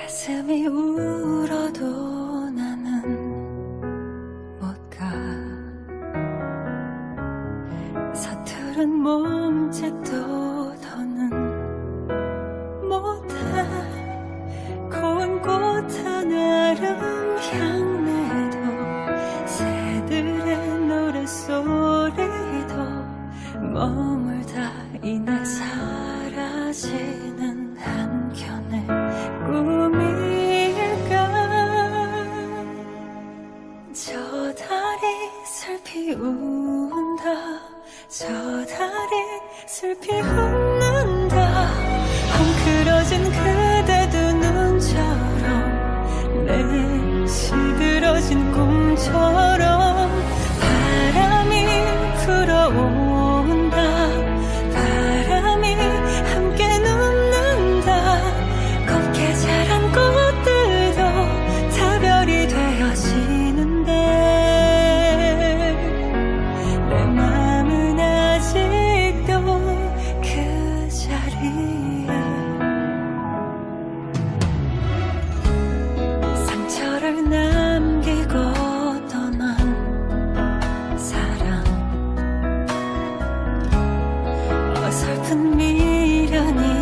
가슴이 울어도 나는 못 가. 서투른 몸짓도 더는 못해 고운 꽃 하나름 향내도 새들의 노래소리도 머물다 이날 피 운다. 저 달이 슬피 웃 어설픈 미련이